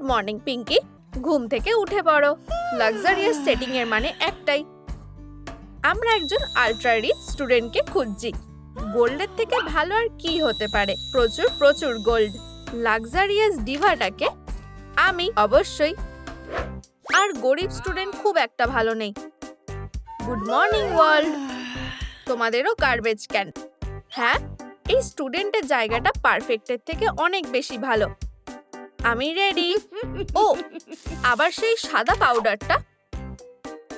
Good morning, Pinki. ঘুম থেকে উঠে পড়ো। লাক্সারিয়াস সেটিং এর মানে একটাই। আমরা একজন আল্ট্রা রিচ স্টুডেন্টকে খুঁজছি। গোল্ডের থেকে ভালো আর কি হতে পারে? প্রচুর প্রচুর গোল্ড লাক্সারিয়াস ডিভাটাকে আমি অবশ্যই। আর গরিব স্টুডেন্ট খুব একটা ভালো নেই। গুড মর্নিং ওয়ার্ল্ড তোমাদেরও গার্বেজ ক্যান হ্যাঁ এই স্টুডেন্টের জায়গাটা পারফেক্টের থেকে অনেক বেশি ভালো। আমি রেডি ও আবার সেই সাদা পাউডারটা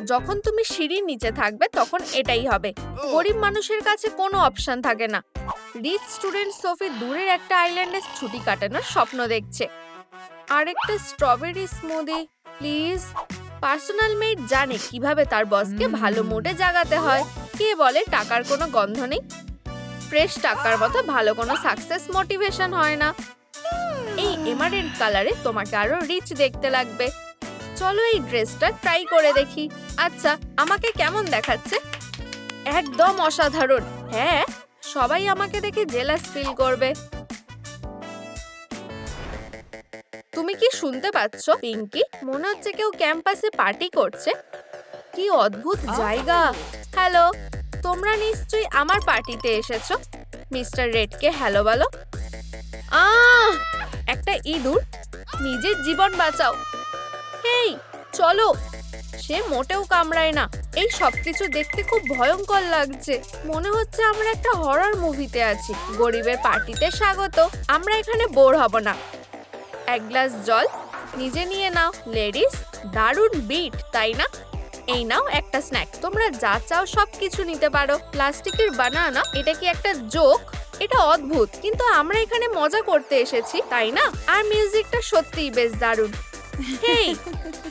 যখন তুমি সিঁড়ির নিচে থাকবে তখন এটাই হবে। গরিব মানুষের কাছে কোনো অপশন থাকে না। রিচ স্টুডেন্ট সোফি দূরের একটা আইল্যান্ডে ছুটি কাটানোর স্বপ্ন দেখছে। আরেকটা strawberry smoothie please personal maid জানে কীভাবে তার বসকে ভালো মুডে জাগাতে হয়। কে বলে টাকার কোনো গন্ধ নেই? ফ্রেশ টাকার মতো ভালো কোনো সাকসেস মোটিভেশন হয় না। এই এমারেন্ট কালারে তোমাকে আরও রিচ দেখতে লাগবে। চলো এই ড্রেসটা ট্রাই করে দেখি। আচ্ছা আমাকে কেমন দেখাচ্ছে? একদম অসাধারণ। হ্যাঁ সবাই আমাকে দেখে জেলাস ফিল করবে। তুমি কি শুনতে পাচ্ছ পিঙ্কি? মনে হচ্ছে কেউ ক্যাম্পাসে পার্টি করছে। কি অদ্ভুত জায়গা। হ্যালো তোমরা নিশ্চয়ই আমার পার্টিতে এসেছ? মিস্টার রেডকে হ্যালো বলো। ইঁদুর, নিজের জীবন বাঁচাও। হেই, চলো। সে মোটেও কামড়ায় না। এই সবকিছু দেখতে খুব ভয়ঙ্কর লাগছে। মনে হচ্ছে আমরা একটা হরর মুভিতে আছি। গরিবের পার্টিতে স্বাগত। আমরা এখানে বোর হব না। এক গ্লাস জল নিজে নিয়ে নাও। লেডিস দারুণ বিট তাই না? এই নাও একটা স্ন্যাক তোমরা যা চাও সব কিছু নিতে পারো। প্লাস্টিকের বানানা এটা কি একটা জোক এটা অদ্ভুত, কিন্তু আমরা এখানে মজা করতে এসেছি, তাই না? আর মিউজিকটা সত্যিই বেশ দারুণ। হেই,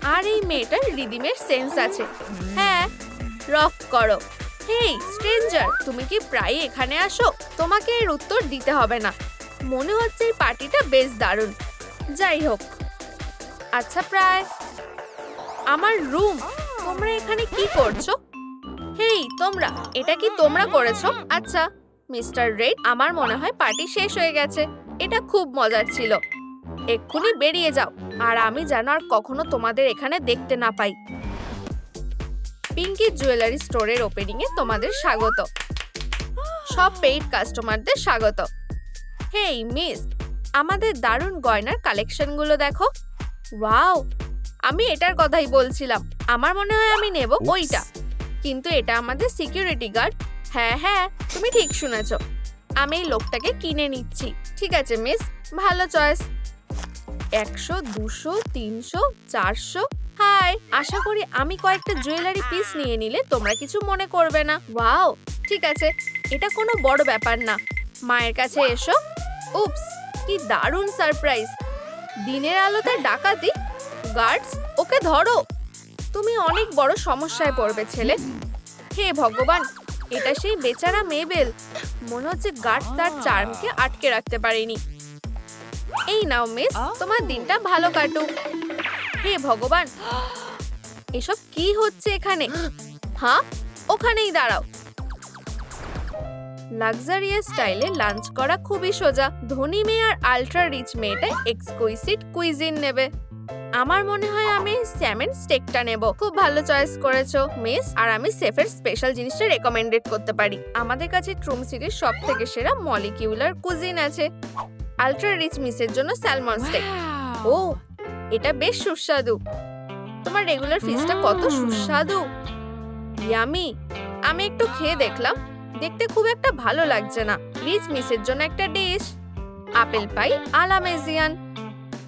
আর এই মেয়েটার রিদিমের সেন্স আছে। হ্যাঁ রক করো। হেই, স্ট্রেঞ্জার, তুমি কি প্রায় এখানে আসো? তোমাকে এর উত্তর দিতে হবে না। মনে হচ্ছে এই পার্টিটা বেশ দারুণ। যাই হোক। আচ্ছা প্রায়। আমার রুম, তোমরা এখানে কি করছ? হেই, তোমরা, এটা কি তোমরা করেছ? আচ্ছা। মিস্টার রেড আমার মনে হয় পার্টি শেষ হয়ে গেছে। এটা খুব মজার ছিল। এক্ষুনি বেরিয়ে যাও আর আমি যেন আর কখনো তোমাদের এখানে দেখতে না পাই। পিঙ্কি জুয়েলারি স্টোরের ওপেনিং এ তোমাদের স্বাগত। সব পেইড কাস্টমারদের স্বাগত। হেই মিস আমাদের দারুণ গয়নার কালেকশনগুলো দেখো। ওয়াও আমি এটার কথাই বলছিলাম। আমার মনে হয় আমি নেব ওইটা। কিন্তু এটা আমাদের সিকিউরিটি গার্ড হ্যাঁ হ্যাঁ তুমি ঠিক শুনেছ। আমি এই লোকটাকে কিনে নিচ্ছি। ঠিক আছে, মিস, ভালো চয়েস। একশো, দুশো, তিনশো, চারশো। হাই, আশা করি আমি কয়েকটা জুয়েলারি পিস নিয়ে নিলে তোমরা কিছু মনে করবে না। ওয়াও, ঠিক আছে, এটা কোনো বড় ব্যাপার না। মায়ের কাছে এসো। উপস কি দারুণ সারপ্রাইজ। দিনের আলোতে ডাকাতি। গার্ডস, ওকে ধরো। তুমি অনেক বড় সমস্যায় পড়বে, ছেলে। হে ভগবান এটা সেই বেচারা মেবেল মনে হচ্ছে গার্ড তার চার্মকে আটকে রাখতে পারেনি। এই নাও মিস তোমার দিনটা ভালো কাটুক। হে ভগবান এসব কি হচ্ছে এখানে? হ্যাঁ ওখানেই দাঁড়াও। লাক্সারিয়াস স্টাইলে লাঞ্চ করা খুবই সোজা। ধনী মেয়ে আর আল্ট্রা রিচ মেয়েটা এক্সকুইসিট কুইজিন নেবে। আমার মনে হয় আমি স্যামেন স্টেকটা নেব। খুব ভালো চয়েস করেছ মিস আর আমি সেফের স্পেশাল জিনিসটা রেকমেন্ডেড করতে পারি। আমাদের কাছে ট্রুম সিটির সব থেকে সেরা মলিকিউলার কুজিন আছে। আলট্রা রিচ মিসের জন্য স্যালমন স্টেক ও এটা বেশ সুস্বাদু। তোমার রেগুলার ফিসটা কত Mm. সুস্বাদু। ইয়ামি আমি একটু খেয়ে দেখলাম। দেখতে খুব একটা ভালো লাগছে না। রিচ মিসের জন্য একটা ডিশ আপেল পাই আলামেজিয়ান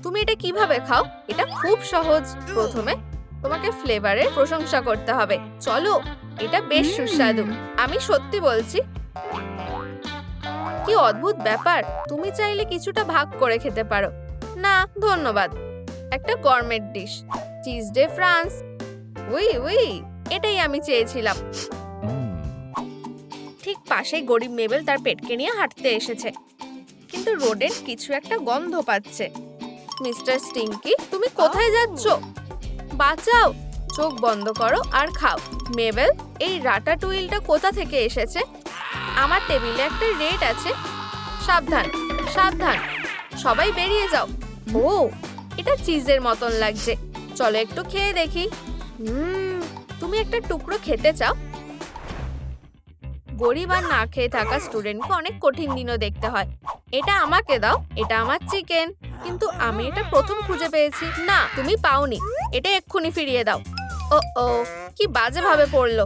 তুমি এটা কীভাবে খাও? এটা খুব সহজ। প্রথমে তোমাকে ফ্লেভারের প্রশংসা করতে হবে। চলো এটা বেশ. সুস্বাদু। আমি সত্যি বলছি কি অদ্ভুত ব্যাপার। তুমি চাইলে কিছুটা ভাগ করে খেতে পারো। না ধন্যবাদ। একটা গরমেট ডিশ চিজ ডে ফ্রান্স উই উই এটাই আমি চেয়েছিলাম। ঠিক পাশেই গরিব মেবেল তার পেটকে নিয়ে হাঁটতে এসেছে। কিন্তু রোডের কিছু একটা গন্ধ পাচ্ছে। মিস্টার স্টিংকি তুমি কোথায় যাচ্ছ? বাঁচাও চোখ বন্ধ করো আর খাও। মেবেল এই রাটা টুইলটা কোথা থেকে এসেছে? আমার টেবিলে একটা রেট আছে। সাবধান সাবধান। সবাই বেরিয়ে যাও। ও এটা চিজের মতন লাগছে। চলো একটু খেয়ে দেখি। হুম তুমি একটা টুকরো খেতে চাও? গরিব আর না খেয়ে থাকা স্টুডেন্টকে অনেক কঠিন দিনও দেখতে হয়। এটা আমাকে দাও এটা আমার চিকেন কিন্তু আমি এটা প্রথম খুঁজে পেয়েছি। না, তুমি পাওনি। এটা এক্ষুনি ফিরিয়ে দাও। ও ও কি বাজে ভাবে পড়ল।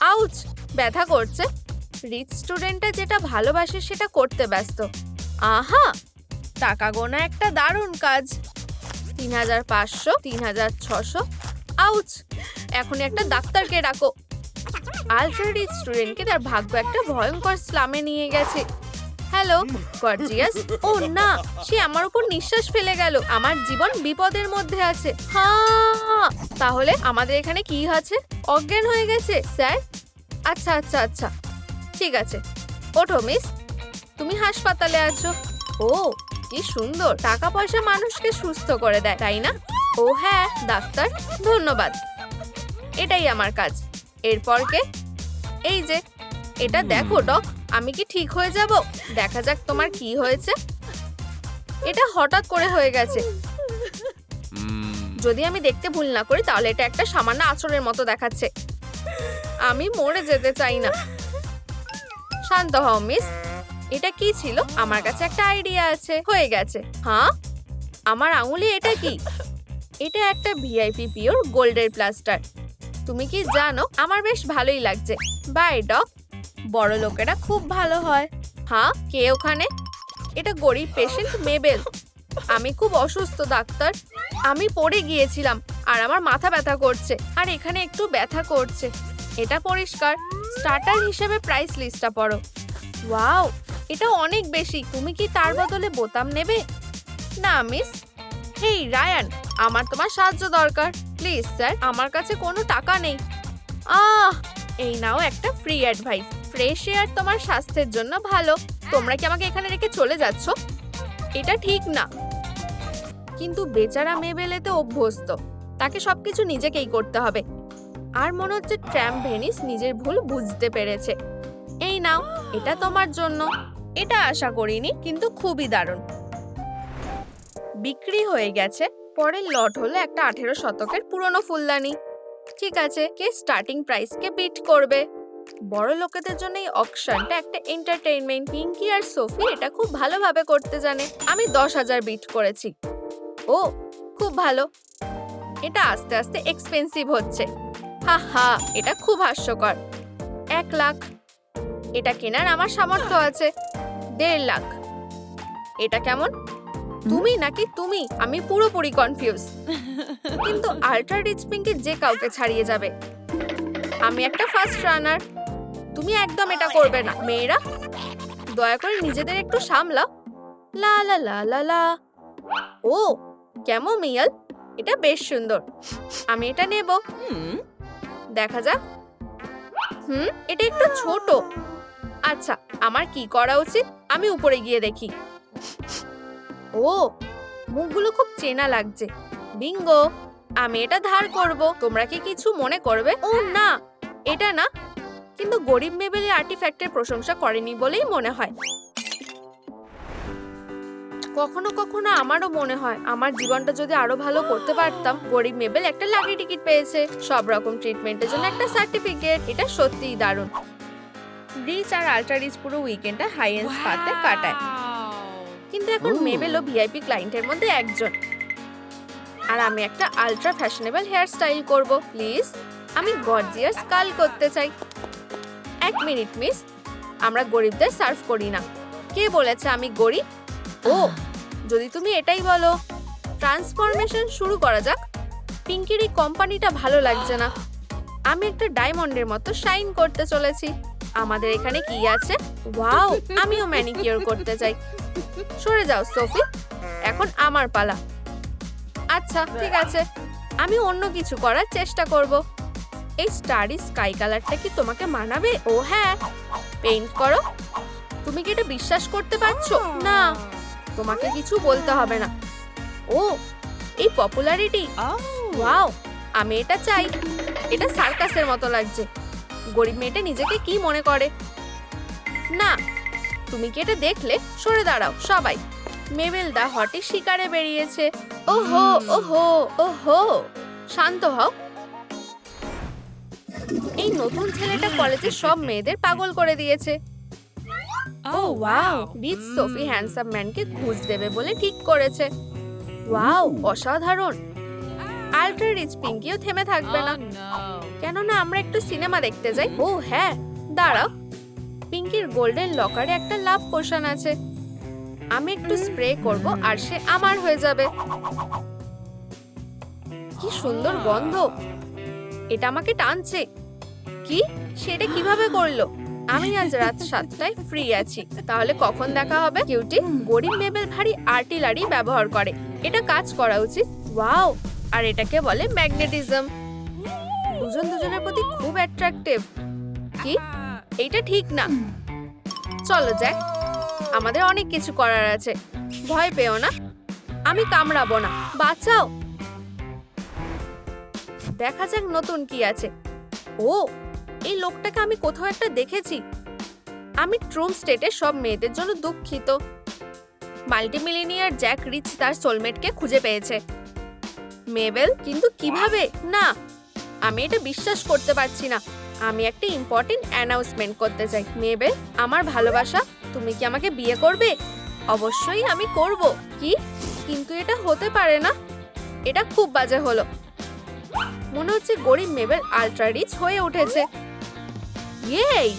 আউচ, ব্যথা করছে। রিচ স্টুডেন্টটা যেটা ভালোবাসে সেটা করতে ব্যস্ত। আহা, টাকা গোনা একটা দারুণ কাজ। তিন হাজার পাঁচশো, তিন হাজার ছশো। আউচ এখন একটা ডাক্তারকে ডাকো। আলট্রা রিচ স্টুডেন্টকে তার ভাগ্য একটা ভয়ঙ্কর স্লামে নিয়ে গেছে। হ্যালো গর্জিয়াস ও না, সে আমার উপর নিঃশ্বাস ফেলে গেল। আমার জীবন বিপদের মধ্যে আছে। হ্যাঁ তাহলে আমাদের এখানে কি আছে? অজ্ঞান হয়ে গেছে, স্যার? আচ্ছা আচ্ছা আচ্ছা। ঠিক আছে। ওঠো, মিস। তুমি হাসপাতালে আছো। ও, কি সুন্দর। টাকা পয়সা মানুষকে সুস্থ করে দেয়, তাই না? ও হ্যাঁ ডাক্তার। ধন্যবাদ। এটাই আমার কাজ। এরপর কে? এই যে, এটা দেখো, ডক। আমি কি ঠিক হয়ে যাব? দেখা যাক তোমার কি হয়েছে। এটা হঠাৎ করে হয়ে গেছে। যদি আমি দেখতে ভুল না করি তাহলে এটা একটা সামান্য আচরের মতো দেখাচ্ছে। আমি মরে যেতে চাই না। শান্ত হও মিস। এটা কি ছিল? আমার কাছে একটা আইডিয়া আছে। হয়ে গেছে। হ্যাঁ আমার আঙুলে এটা কি? এটা একটা ভিআইপি পিওর গোল্ডের প্লাস্টার। তুমি কি জানো? আমার বেশ ভালোই লাগছে। বাই ডক বড় লোকেরা খুব ভালো হয়। হ্যাঁ কে ওখানে? এটা গরিব পেশেন্ট মেবেল। আমি খুব অসুস্থ, ডাক্তার। আমি পড়ে গিয়েছিলাম আর আমার মাথা ব্যথা করছে আর এখানে একটু ব্যথা করছে। এটা পরিষ্কার। স্টার্টার হিসেবে প্রাইস লিস্টটা পড়ো। ওয়াও, এটা অনেক বেশি। তুমি কি তার বদলে বোতাম নেবে? না, মিস। হেই, রায়ান, আমার তোমার সাহায্য দরকার। প্লিজ, স্যার, আমার কাছে কোনো টাকা নেই। আহ, এই নাও একটা ফ্রি অ্যাডভাইস ফ্রেশ এয়ার তোমার স্বাস্থ্যের জন্য ভালো। তোমরা কি আমাকে এখানে রেখে চলে যাচ্ছ? এটা ঠিক না। কিন্তু বেচারা মেবেলেতে অভ্যস্ত। তাকে সবকিছু নিজেকেই করতে হবে। আর মনে হচ্ছে ট্র্যাম ভেনিস নিজের ভুল বুঝতে পেরেছে। এই নাও, এটা তোমার জন্য। এটা আশা করিনি, কিন্তু খুবই দারুণ। বিক্রি হয়ে গেছে। পরের লট হলো একটা আঠেরো শতকের পুরনো ফুলদানি। ঠিক আছে, কে স্টার্টিং প্রাইসকে বিট করবে? বড় লোকেদের জন্য এই অকশনটা একটা এন্টারটেইনমেন্ট পিঙ্কি আর সোফি এটা খুব ভালোভাবে করতে জানে। আমি দশ হাজার বিট করেছি। ও, খুব ভালো। এটা আস্তে আস্তে এক্সপেন্সিভ হচ্ছে। হা হা, এটা খুব হাস্যকর। এক লাখ। এটা কেনার আমার সামর্থ্য আছে। দেড় লাখ। এটা কেমন? তুমি নাকি তুমি? আমি পুরোপুরি কনফিউজ কিন্তু আল্ট্রা রিচ পিঙ্কি যে কাউকে ছাড়িয়ে যাবে। আমি একটা ফার্স্ট রানার তুমি একদম এটা করবে না। মেয়েরা দয়া করে নিজেদের একটু সামলাও। লা লা লা লা লা। ও কেমন মিয়াল? এটা বেশ সুন্দর। আমি এটা নেব। দেখা যাক। হুম এটা একটু ছোট। আচ্ছা আমার কি করা উচিত? আমি উপরে গিয়ে দেখি। ও মুখগুলো খুব চেনা লাগছে। বিঙ্গো আমি এটা ধার করব। তোমরা কি কিছু মনে করবে? ও না এটা না। কিন্তু গরিব মেবেলি আর্টিফ্যাক্টের প্রশংসা করেনি বলেই মনে হয়। কখনো কখনো আমারও মনে হয় আমার জীবনটা যদি আরও ভালো করতে পারতাম গরিব মেবেল একটা লাকি টিকিট পেয়েছে। সব রকম ট্রিটমেন্টের জন্য একটা সার্টিফিকেট এটা সত্যিই দারুণ। রিচ আর আল্ট্রা রিচ পুরো উইকেন্ডটা হাই এন্ড স্পাতে কাটায়। কিন্তু এখন মেবেল মেবেলও ভিআইপি ক্লায়েন্টের মধ্যে একজন। আর আমি একটা আলট্রা ফ্যাশনেবল হেয়ার স্টাইল করব প্লিজ আমি গর্জিয়াস কাল করতে চাই। এক মিনিট মিস। আমরা গরিবদের সার্ভ করি না। কে বলেছে আমি গরিব? ও যদি তুমি এটাই বলো। ট্রান্সফরমেশন শুরু করা যাক। পিঙ্কির এই কোম্পানিটা ভালো লাগছে না। আমি একটা ডায়মন্ডের মতো শাইন করতে চলেছি। আমাদের এখানে কি আছে? ওয়াও আমিও ম্যানিকিওর করতে চাই। সরে যাও সোফি। এখন আমার পালা। আচ্ছা ঠিক আছে। আমি অন্য কিছু করার চেষ্টা করব। এই স্টারি স্কাই কালারটা কি তোমাকে মানাবে? ও হ্যাঁ। পেইন্ট করো। তুমি কি এটা বিশ্বাস করতে পারছ? না। তোমাকে কিছু বলতে হবে না। ও এই পপুলারিটি ওয়াও আমি এটা চাই। এটা সার্কাসের মতো লাগছে। গরিব মেয়েটা নিজেকে কি মনে করে? না তুমি কি এটা দেখলে? সরে দাঁড়াও সবাই। মেবেল দা হটে শিকারে বেরিয়েছে। ওহো ওহো ওহো। শান্ত হও। এই নতুন ছেলেটা কলেজে সব মেয়েদের পাগল করে দিয়েছে। Oh wow rich Sophie handsome ম্যানকে খুঁজ দেবে বলে ঠিক করেছে। ওয়াও অসাধারণ! আল্ট্রা রিচ পিঙ্কিও থেমে থাকবে না। কেননা আমরা একটু সিনেমা দেখতে যাই। ও হ্যাঁ দাঁড়াও। পিঙ্কির গোল্ডেন লকারে একটা লাভ পোশন আছে। আমি একটু স্প্রে করব আর সে আমার হয়ে যাবে। কি সুন্দর গন্ধ! এটা আমাকে টানছে। কি? সেটা কীভাবে করল? আমি আজ রাত সাতটায় ফ্রি আছি। তাহলে কখন দেখা হবে? কিউটি গরিব মেবেল ভারী আর্টিলারি ব্যবহার করে। এটা কাজ করা উচিত। ওয়াও আর এটাকে বলে ম্যাগনেটিজম দুজন দুজনের প্রতি খুব অ্যাট্রাকটিভ কি? এইটা ঠিক না। চলো জ্যাক আমাদের অনেক কিছু করার আছে। ভয় পেও না। আমি কামড়াবো না। বাঁচাও। দেখা যাক নতুন কি আছে। ও, এই লোকটাকে আমি কোথাও একটা দেখেছি। আমি ট্রুম স্টেটে সব মেয়েদের জন্য দুঃখিত। মাল্টিমিলিনিয়ার জ্যাক রিচ তার সোলমেটকে খুঁজে পেয়েছে। মেবেল কিন্তু কীভাবে? না, আমি এটা বিশ্বাস করতে পারছি না। আমি একটা ইম্পর্টেন্ট অ্যানাউন্সমেন্ট করতে চাই। মেবেল আমার ভালোবাসা, তুমি কি আমাকে বিয়ে করবে? অবশ্যই আমি করব। কি? কিন্তু এটা হতে পারে না। এটা খুব বাজে হলো। মনে হচ্ছে গরিব মেবেল আলট্রা রিচ হয়ে উঠেছে। ইয়েই